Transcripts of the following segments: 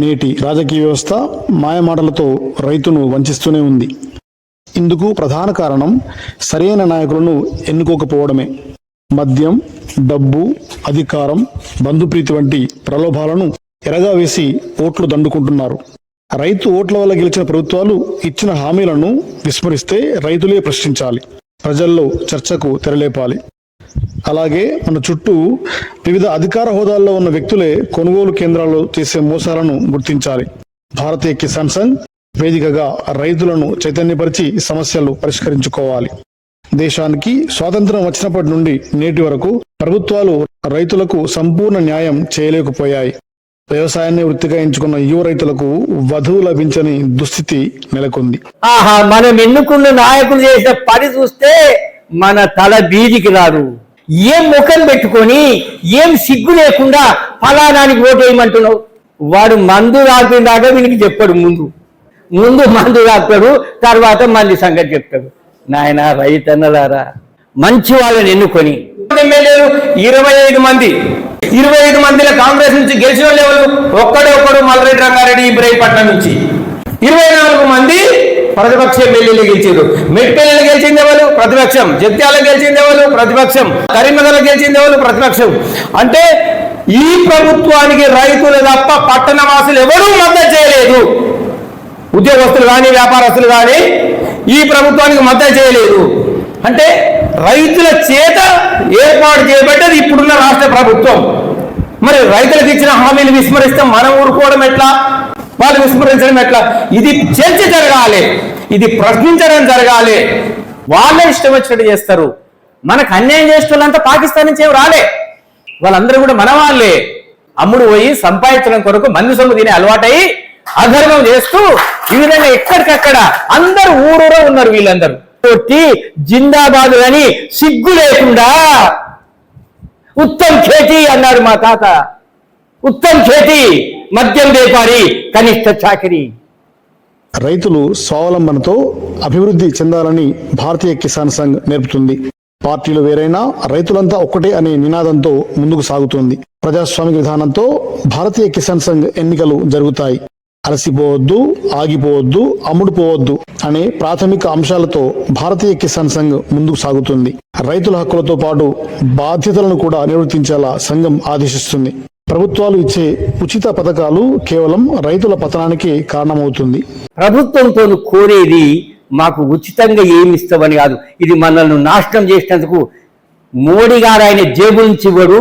నేటి రాజకీయ వ్యవస్థ మాయమాటలతో రైతును వంచిస్తూనే ఉంది. ఇందుకు ప్రధాన కారణం సరైన నాయకులను ఎన్నుకోకపోవడమే. మద్యం డబ్బు అధికారం బంధుప్రీతి వంటి ప్రలోభాలను ఎరగా వేసి ఓట్లు దండుకుంటున్నారు. రైతు ఓట్ల వల్ల గెలిచిన ప్రభుత్వాలు ఇచ్చిన హామీలను విస్మరిస్తే రైతులే ప్రశ్నించాలి. ప్రజల్లో చర్చకు తెరలేపాలి. అలాగే మన చుట్టూ వివిధ అధికార హోదాల్లో ఉన్న వ్యక్తులే కొనుగోలు కేంద్రాల్లో చేసే మోసాలను గుర్తించాలి. భారతీయ కిసాన్ సంఘ్ వేదికగా రైతులను చైతన్యపరిచి సమస్యలు పరిష్కరించుకోవాలి. దేశానికి స్వాతంత్రం వచ్చినప్పటి నుండి నేటి వరకు ప్రభుత్వాలు రైతులకు సంపూర్ణ న్యాయం చేయలేకపోయాయి. వ్యవసాయాన్ని వృత్తిగా ఎంచుకున్న యువ రైతులకు వధువు లభించని దుస్థితి నెలకొంది. ఆహా మనం ఎన్నుకున్న నాయకులు చేసిన పని చూస్తే మన తల బీదికి రాదు. ఏం ముఖం పెట్టుకొని ఏం సిగ్గు లేకుండా ఫలానానికి ఓటేయమంటున్నావు? వాడు మందు రాకుండాగా వీనికి చెప్పాడు ముందు. ముందు మందు రాస్తాడు తర్వాత మళ్ళీ సంగతి చెప్తాడు. నాయన రైతన్నలారా మంచి వాళ్ళని ఎన్నుకొని. ఎమ్మెల్యేలు ఇరవై ఐదు మంది. ఇరవై ఐదు మందిలో కాంగ్రెస్ నుంచి గెలిచిన వాళ్ళు ఎవరు ఒక్కడే ఒక్కడు మల్లరెడ్డి రంగారెడ్డి ఇబ్రాహీపట్నం నుంచి. ఇరవై నాలుగు మంది ప్రతిపక్ష ఎమ్మెల్యేలు గెలిచారు మెట్పల్లిలో గెలిచింది ఎవరు? ప్రతిపక్షం. జగిత్యాల గెలిచింది ఎవరు? ప్రతిపక్షం. కరీంనగర్ గెలిచింది ఎవరు? ప్రతిపక్షం. అంటే ఈ ప్రభుత్వానికి రైతులు తప్ప పట్టణ వాసులు ఎవరూ మద్దతు చేయలేదు. ఉద్యోగస్తులు కానీ వ్యాపారస్తులు కానీ ఈ ప్రభుత్వానికి మద్దతు చేయలేదు. అంటే రైతుల చేత ఏర్పాటు చేయబడ్డది ఇప్పుడున్న రాష్ట్ర ప్రభుత్వం. మరి రైతులకు ఇచ్చిన హామీలు విస్మరిస్తే మనం ఊరుకోవడం ఎట్లా? వాళ్ళు విస్మరించడం ఎట్లా? ఇది చర్చ జరగాలి. ఇది ప్రశ్నించడం జరగాలి. వాళ్ళే ఇష్టం వచ్చినట్టు చేస్తారు. మనకు అన్యాయం చేసిన వాళ్ళంతా పాకిస్తాన్ నుంచి ఏం రాలే. వాళ్ళందరూ కూడా మన వాళ్ళే. అమ్ముడు పోయి సంపాదించడం కొరకు మంది సొమ్ము తినే అలవాటై అధర్మం చేస్తూ ఈ విధంగా ఎక్కడికక్కడ అందరు ఊరూరో ఉన్నారు వీళ్ళందరూ. కొట్టి జిందాబాదు అని సిగ్గు లేకుండా ఉత్తమ్ ఖేతి అన్నాడు మా తాత. ఉత్తమ్ ఖేతి మద్యం వ్యాపారి కనిష్ట చాకరీ. రైతులు స్వావలంబనతో అభివృద్ధి చెందాలని భారతీయ కిసాన్ సంఘ్ నేర్పుతుంది. పార్టీలు వేరైనా రైతులంతా ఒక్కటే అనే నినాదంతో ముందుకు సాగుతోంది. ప్రజాస్వామిక విధానంతో భారతీయ కిసాన్ సంఘ్ ఎన్నికలు జరుగుతాయి. అలసిపోవద్దు ఆగిపోవద్దు అమ్ముడుపోవద్దు అనే ప్రాథమిక అంశాలతో భారతీయ కిసాన్ సంఘ్ ముందుకు సాగుతుంది. రైతుల హక్కులతో పాటు బాధ్యతలను కూడా నిర్వర్తించేలా సంఘం ఆదేశిస్తుంది. ప్రభుత్వాలు ఇచ్చే ఉచిత పథకాలు కేవలం రైతుల పతనానికి కారణమవుతుంది. ప్రభుత్వంతో కోరేది మాకు ఉచితంగా ఏమి ఇస్తామని కాదు. ఇది మనల్ని నాశనం చేసినందుకు మోడీ గారు ఆయన జేబు నుంచి ఇవ్వడు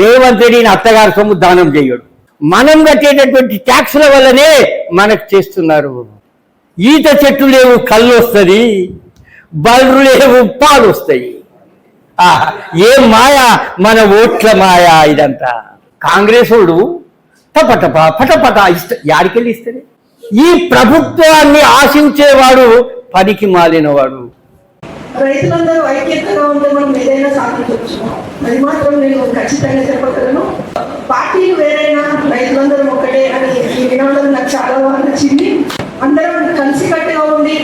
రేవంత్ రెడ్డిని అత్తగారి సొమ్ము దానం చేయడు. మనం కట్టేటటువంటి ట్యాక్సుల వల్లనే మనకు చేస్తున్నారు. ఈత చెట్టు లేవు కళ్ళు వస్తుంది బల్లు లేవు పాలు వస్తాయి. ఏ ఏం మాయ మన ఓట్ల మాయ ఇదంతా. కాంగ్రెస్ వాడు టపటప పటపట ఇస్త యాడికెళ్ళి ఇస్తాడే ఈ ప్రభుత్వాన్ని ఆశించేవాడు పనికి మాలినవాడు. రైతులందరూ ఐక్యతగా ఉంటే మనం ఏదైనా సాధించవచ్చు అది మాత్రం నేను ఖచ్చితంగా చెప్పగలను. పార్టీలు వేరైనా రైతులందరూ ఒకటే అని ఈ వినోదం నాకు చాలా బాగా నచ్చింది. అందరం కలిసికట్టుగా ఉండి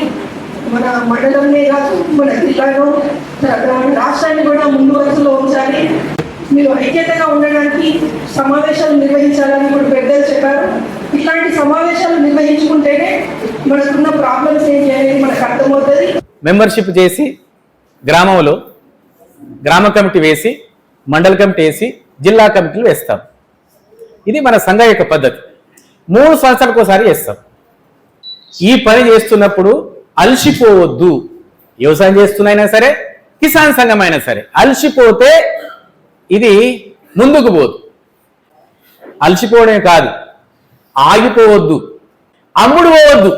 మన మండలంనే కాదు మన జిల్లాలో రాష్ట్రాన్ని కూడా ముందు వరుసలో ఉంచాలి. మీరు ఐక్యతగా ఉండడానికి సమావేశాలు నిర్వహించాలని ఇప్పుడు పెద్దలు చెప్పారు. ఇట్లాంటి సమావేశాలు నిర్వహించుకుంటేనే మనకున్న ప్రాబ్లమ్స్ ఏంటి అనేది మనకు అర్థమవుతుంది. మెంబర్షిప్ చేసి గ్రామంలో గ్రామ కమిటీ వేసి మండల కమిటీ వేసి జిల్లా కమిటీలు వేస్తాం. ఇది మన సంఘ యొక్క పద్ధతి. మూడు సంవత్సరాలకు ఒకసారి చేస్తాం. ఈ పని చేస్తున్నప్పుడు అలసిపోవద్దు. వ్యవసాయం చేస్తున్నైనా సరే కిసాన్ సంఘం అయినా సరే అలసిపోతే ఇది ముందుకు పోదు. అలసిపోవడమే కాదు ఆగిపోవద్దు అమ్ముడు పోవద్దు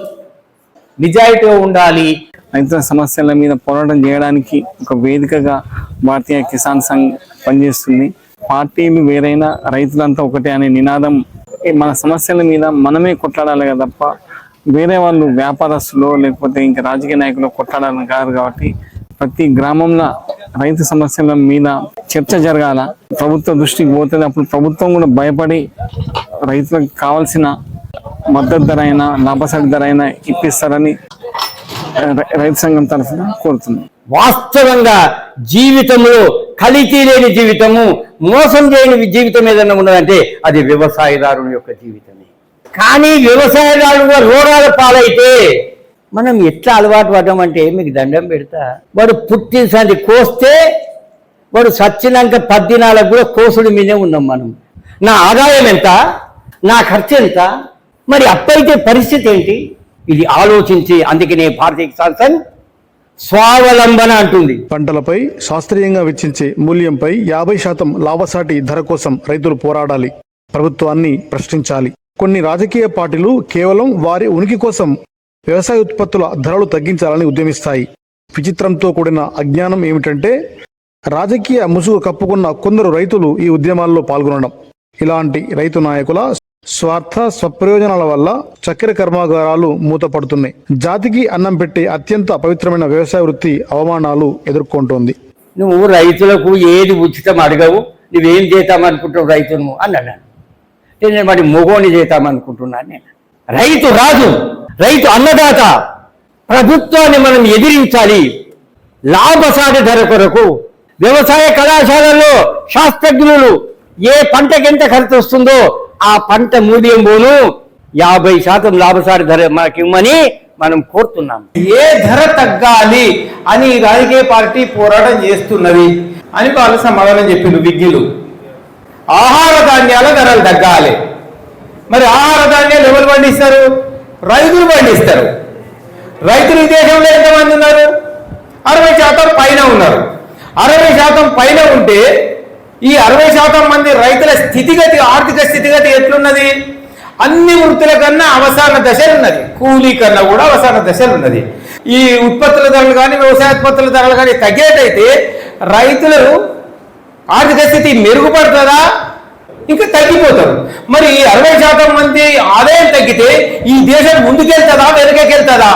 నిజాయితీగా ఉండాలి. రైతుల సమస్యల మీద పోరాటం చేయడానికి ఒక వేదికగా భారతీయ కిసాన్ సంఘ్ పనిచేస్తుంది. పార్టీలు వేరైనా రైతులంతా ఒకటే అనే నినాదం. మన సమస్యల మీద మనమే కొట్లాడాలి కదా తప్ప వేరే వాళ్ళు వ్యాపారస్తులు లేకపోతే ఇంకా రాజకీయ నాయకులు కొట్లాడాలని కాదు కాబట్టి ప్రతి గ్రామంలో రైతు సమస్యల మీద చర్చ జరగాల. ప్రభుత్వ దృష్టికి పోతుంది అప్పుడు ప్రభుత్వం కూడా భయపడి రైతులకు కావాల్సిన మద్దతు ధర అయినా లాభసాటి ధర అయినా ఇప్పిస్తారని రైతు సంఘం తరఫున కోరుతున్నాం. వాస్తవంగా జీవితంలో కలితీ లేని జీవితము మోసం చేయని జీవితం ఏదైనా ఉన్నదంటే అది వ్యవసాయదారుని యొక్క జీవితమే. కానీ వ్యవసాయదారుడు రోగాల పాలైతే మనం ఎట్లా అలవాటు పడ్డామంటే మీకు దండం పెడతా. వాడు పుట్టిన సంది కోస్తే వాడు సచ్చినాక పద్దినాలకు కూడా కోసుడు మీదే ఉన్నాం మనం. నా ఆదాయం ఎంత? నా ఖర్చు ఎంత? మరి అప్పైతే పరిస్థితి ఏంటి? ఇది ఆలోచించి అందుకనే భారతీయ కిసాన్ సంఘ్ స్వావలంబన అంటుంది. పంటలపై శాస్త్రీయంగా వెచ్చించే మూల్యంపై యాభై శాతం లాభసాటి ధర కోసం రైతులు పోరాడాలి. ప్రభుత్వాన్ని ప్రశ్నించాలి. కొన్ని రాజకీయ పార్టీలు కేవలం వారి ఉనికి కోసం వ్యవసాయ ఉత్పత్తుల ధరలు తగ్గించాలని ఉద్యమిస్తాయి. విచిత్రంతో కూడిన అజ్ఞానం ఏమిటంటే రాజకీయ ముసుగు కప్పుకున్న కొందరు రైతులు ఈ ఉద్యమాల్లో పాల్గొనడం. ఇలాంటి రైతు నాయకుల స్వార్థ స్వప్రయోజనాల వల్ల చక్కెర కర్మాగారాలు మూతపడుతున్నాయి. జాతికి అన్నం పెట్టే అత్యంత పవిత్రమైన వ్యవసాయ వృత్తి అవమానాలు ఎదుర్కొంటోంది. నువ్వు రైతులకు ఏది ఉచితం అడగవు నువ్వేం చేద్దామనుకుంటావు రైతును? అని అన్నాను నేను మరి మొగోని చేద్దామనుకుంటున్నాను నేను రైతు రాజు రైతు అన్నదాత ప్రభుత్వాన్ని మనం ఎదిరించాలి. లాభసాటి ధర కొరకు వ్యవసాయ కళాశాలల్లో శాస్త్రజ్ఞులు ఏ పంటకి ఎంత ఖర్చు వస్తుందో ఆ పంట మూల్యం పోను. యాభై శాతం లాభసాటి ధర మనకి ఇవ్వమని మనం కోరుతున్నాం. ఏ ధర తగ్గాలి అని రాజకీయ పార్టీ పోరాటం చేస్తున్నది అని వాళ్ళు సమాధానం చెప్పిండు విజ్ఞులు. ఆహార ధాన్యాల ధరలు తగ్గాలి. మరి ఆహార ధాన్యాలు ఎవరు పండిస్తారు? రైతులు పండిస్తారు. రైతులు ఈ దేశంలో ఎంతమంది ఉన్నారు? అరవై శాతం పైన ఉన్నారు. అరవై శాతం పైన ఉంటే ఈ అరవై శాతం మంది రైతుల స్థితిగతి ఆర్థిక స్థితిగతి ఎట్లున్నది? అన్ని వృత్తుల కన్నా అవసాన దశలు ఉన్నది కూలీ కన్నా కూడా అవసాన దశలు ఉన్నది ఈ ఉత్పత్తుల ధరలు కానీ వ్యవసాయ ఉత్పత్తుల ధరలు కానీ తగ్గేటైతే రైతులు ఆర్థిక స్థితి మెరుగుపడుతుందా? ఇంకా తగ్గిపోతారు. మరి అరవై శాతం మంది ఆదాయం తగ్గితే ఈ దేశం ముందుకెళ్తుందా వెనకకెళ్తుందా?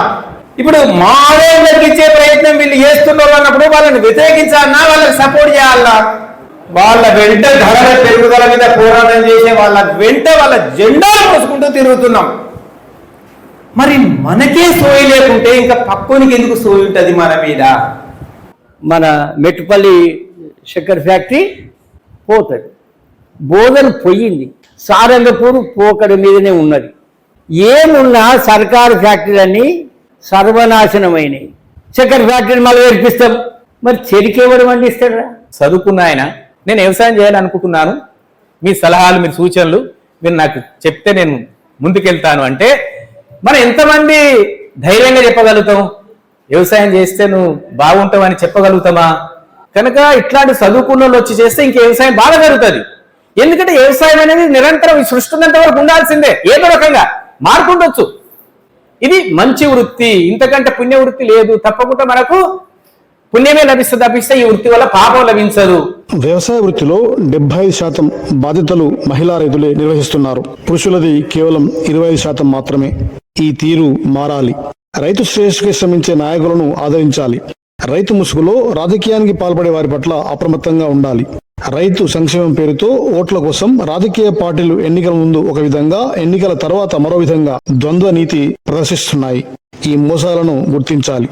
ఇప్పుడు మా ఆదాయం తగ్గించే ప్రయత్నం వీళ్ళు చేస్తున్నారు అన్నప్పుడు వాళ్ళని వ్యతిరేకించాలన్నా వాళ్ళకి సపోర్ట్ చేయాలన్నా వాళ్ళ వెంట ధరల పెరుగుదల మీద పోరాటం చేసే వాళ్ళ వెంట వాళ్ళ జెండాలు మోసుకుంటూ తిరుగుతున్నాం. మరి మనకే సోయి లేకుంటే ఇంకా పక్కోనికి ఎందుకు సోయి ఉంటుంది మన మీద? మన మెట్టుపల్లి చక్కెర ఫ్యాక్టరీ పోతుంది. బోధన పోయింది. సారంగపూర్ పోకడ మీదనే ఉన్నది. ఏమున్నా సర్కారు ఫ్యాక్టరీలన్నీ సర్వనాశనమైనవి చక్కెర ఫ్యాక్టరీని మళ్ళీ ఏర్పిస్తాం. మరి చెరికేవాడు పండిస్తాడా చదువుకున్న ఆయన నేను వ్యవసాయం చేయాలనుకుంటున్నాను. మీ సలహాలు మీ సూచనలు మీరు నాకు చెప్తే నేను ముందుకెళ్తాను అంటే మనం ఎంతమంది ధైర్యంగా చెప్పగలుగుతాం? వ్యవసాయం చేస్తే నువ్వు బాగుంటావు అని చెప్పగలుగుతామా? కనుక ఇట్లాంటి చదువుకున్న వచ్చి చేస్తే ఇంక వ్యవసాయం బాగా జరుగుతుంది. ఎందుకంటే వ్యవసాయం అనేది నిరంతరం ఈ సృష్టి ఉన్నంత వరకు ఉండాల్సిందే. ఏదో రకంగా మారుకుండొచ్చు ఇది మంచి వృత్తి. ఇంతకంటే పుణ్య వృత్తి లేదు. తప్పకుండా మనకు పుణ్యమే లభిస్తుంది తప్పిస్తే ఈ వృత్తి వల్ల పాపం లభించదు. వ్యవసాయ వృత్తిలో డెబ్బై ఐదు శాతం బాధ్యతలు మహిళా రైతులే నిర్వహిస్తున్నారు. పురుషులది కేవలం ఇరవై ఐదు శాతం మాత్రమే. ఈ తీరు మారాలి. రైతు శ్రేయస్సుకి శ్రమించే నాయకులను ఆదరించాలి. రైతు ముసుగులో రాజకీయానికి పాల్పడే వారి పట్ల అప్రమత్తంగా ఉండాలి. రైతు సంక్షేమం పేరుతో ఓట్ల కోసం రాజకీయ పార్టీలు ఎన్నికల ముందు ఒక విధంగా ఎన్నికల తర్వాత మరో విధంగా ద్వంద్వ నీతి ప్రదర్శిస్తున్నాయి. ఈ మోసాలను గుర్తించాలి.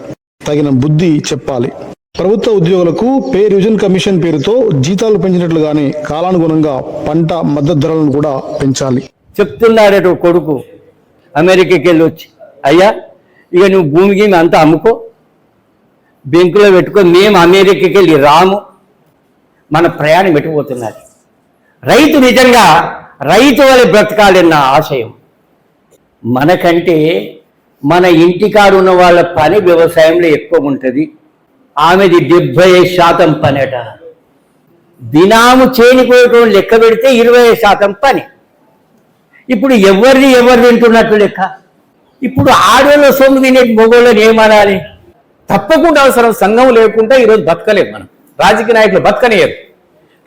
తగిన బుద్ధి చెప్పాలి. ప్రభుత్వ ఉద్యోగులకు పే రివిజన్ కమిషన్ పేరుతో జీతాలు పెంచినట్లుగానే కాలానుగుణంగా పంట మద్దతు ధరలను కూడా పెంచాలి. చెప్తున్నాడు కొడుకు. అమెరికాకి వెళ్ళి వచ్చి అయ్యా ఇక నువ్వు భూమికి అంతా అమ్ముకో. బ్యాంకులో పెట్టుకో. మేము అమెరికాకి వెళ్ళి రాము. మన ప్రయాణం పెట్టిపోతున్నారు రైతు నిజంగా రైతు వల్ల బ్రతకాలన్న ఆశయం. మనకంటే మన ఇంటికాడు ఉన్న వాళ్ళ పని వ్యవసాయంలో ఎక్కువ ఉంటుంది. ఆమెది డెబ్బై శాతం పని అట దినాము చేనిపోయేటోళ్ళు లెక్క పెడితే ఇరవై శాతం పని. ఇప్పుడు ఎవరిని ఎవరు తింటున్నట్టు లెక్క? ఇప్పుడు ఆడోళ్ళ సొమ్ము తినే మొగోళ్ళని ఏమనాలి? తప్పకుండా అవసరం సంఘం లేకుండా ఈరోజు బతకలేము మనం. రాజకీయ నాయకులు బతకనియరు.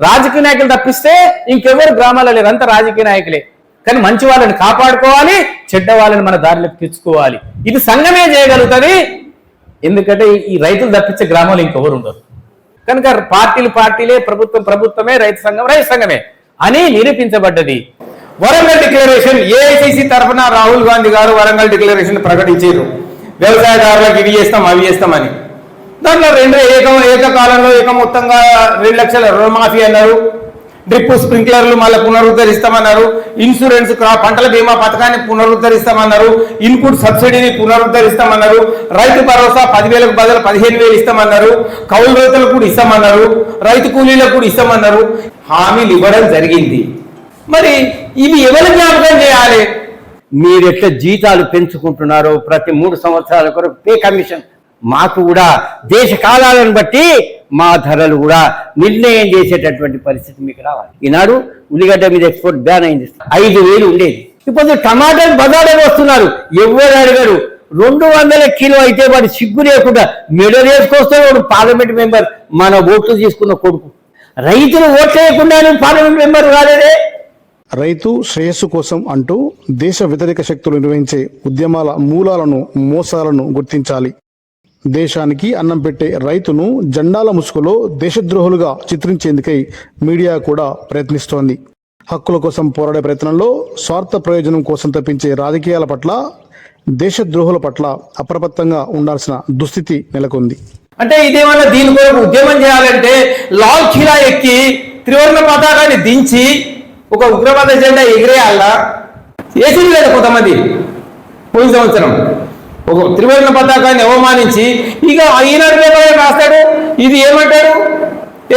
రాజకీయ నాయకులు తప్పిస్తే ఇంకెవరు గ్రామాల్లో లేరు. అంతా రాజకీయ నాయకులే. కానీ మంచి వాళ్ళని కాపాడుకోవాలి చెడ్డ వాళ్ళని మన దారిలోకి తెచ్చుకోవాలి. ఇది సంఘమే చేయగలుగుతుంది. ఎందుకంటే ఈ- రైతులు తప్పించే గ్రామాలు ఇంకెవరు ఉండరు. కనుక పార్టీలు పార్టీలే ప్రభుత్వం ప్రభుత్వమే రైతు సంఘం రైతు సంఘమే అని నిరూపించబడ్డది. వరంగల్ డిక్లరేషన్ ఏఐసిసి తరఫున రాహుల్ గాంధీ గారు వరంగల్ డిక్లరేషన్ ప్రకటించారు. వ్యవసాయదారులకు ఇవి చేస్తాం అవి చేస్తామని దాంట్లో రెండు ఏక ఏకకాలంలో ఏక మొత్తంగా రెండు లక్షల రుణమాఫీ అన్నారు. డ్రిప్ స్ప్రింక్లర్లు మళ్ళీ పునరుద్ధరిస్తామన్నారు. ఇన్సూరెన్స్ పంటల బీమా పథకాన్ని పునరుద్ధరిస్తామన్నారు. ఇన్పుట్ సబ్సిడీని పునరుద్ధరిస్తామన్నారు. రైతు భరోసా పదివేలకు బదులు పదిహేను వేలు ఇస్తామన్నారు. కౌలు రైతులకు కూడా ఇస్తామన్నారు. రైతు కూలీలకు కూడా ఇస్తామన్నారు. హామీలు ఇవ్వడం జరిగింది. మరి ఇవి ఎవరు జ్ఞాపకం చేయాలి? మీరు ఎట్లా జీతాలు పెంచుకుంటున్నారో ప్రతి మూడు సంవత్సరాల కొరకు పే కమిషన్ మాకు కూడా దేశ కాలాలను బట్టి మా ధరలు కూడా నిర్ణయం చేసేటటువంటి పరిస్థితి మీకు రావాలి. ఈనాడు ఉల్లిగడ్డ మీద ఎక్స్పోర్ట్ బ్యాన్ అయింది. ఐదు వేలు ఉండేది. ఇప్పుడు టమాటాలు బజార్లో వస్తున్నారు. ఎవరు అడిగారు? రెండు వందల కిలో అయితే వాడు సిగ్గు లేకుండా మెడల్ వేసుకొస్తే వాడు పార్లమెంట్ మెంబర్ మన ఓట్లు తీసుకున్న కొడుకు. రైతులు ఓట్లు వేయకుండా పార్లమెంట్ మెంబర్ కాలేదే? రైతు శ్రేయస్సు కోసం అంటూ దేశ వ్యతిరేక శక్తులు నిర్వహించే ఉద్యమాల మూలాలను మోసాలను గుర్తించాలి. దేశానికి అన్నం పెట్టే రైతును జెండాల ముసుగులో దేశద్రోహులుగా చిత్రించేందుకై మీడియా కూడా ప్రయత్నిస్తోంది. హక్కుల కోసం పోరాడే ప్రయత్నంలో స్వార్థ ప్రయోజనం కోసం తప్పించే రాజకీయాల పట్ల దేశద్రోహుల పట్ల అప్రమత్తంగా ఉండాల్సిన దుస్థితి నెలకొంది. అంటే ఇదేమన్నా దీని కొరకు ఉద్యమం చేయాలంటే లాల్ ఖిలా ఎక్కి త్రివర్ణ పతాకాన్ని దించి ఒక ఉగ్రవాద జెండా ఎగిరేయాలా? చేసింది లేదు కొంతమంది? పోయిన సంవత్సరం. ఒక త్రివర్ణ పతాకాన్ని అవమానించి ఇక ఈనాడు పేపర్ రాస్తాడు. ఇది ఏమంటాడు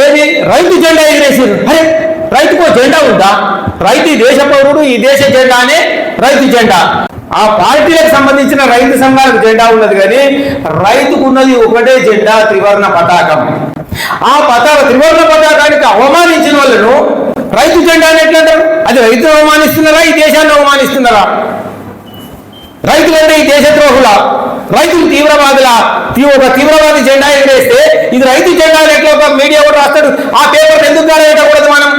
ఏది? రైతు జెండా ఎగిరేసారు. అరే రైతుకో జెండా ఉందా? రైతు ఈ దేశ పౌరుడు ఈ దేశ జెండానే రైతు జెండా. ఆ పార్టీలకు సంబంధించిన రైతు సంఘాలకు జెండా ఉన్నది కానీ రైతుకు ఉన్నది ఒకటే జెండా త్రివర్ణ పతాకం. ఆ పతాక త్రివర్ణ పతాకానికి అవమానించిన వాళ్ళను రైతు జెండా అని ఎట్లా అంటారు అది రైతును అవమానిస్తున్నారా? ఈ దేశాన్ని అవమానిస్తున్నారా? రైతులంటే ఈ దేశద్రోహుల రైతులు తీవ్రవాదుల ఒక తీవ్రవాది జెండా ఎగరేస్తే ఇది రైతు జెండా ఎట్లా ఒక మీడియా కూడా రాస్తాడు. ఆ పేపర్ ఎందుకు గారేయకూడదు మనం?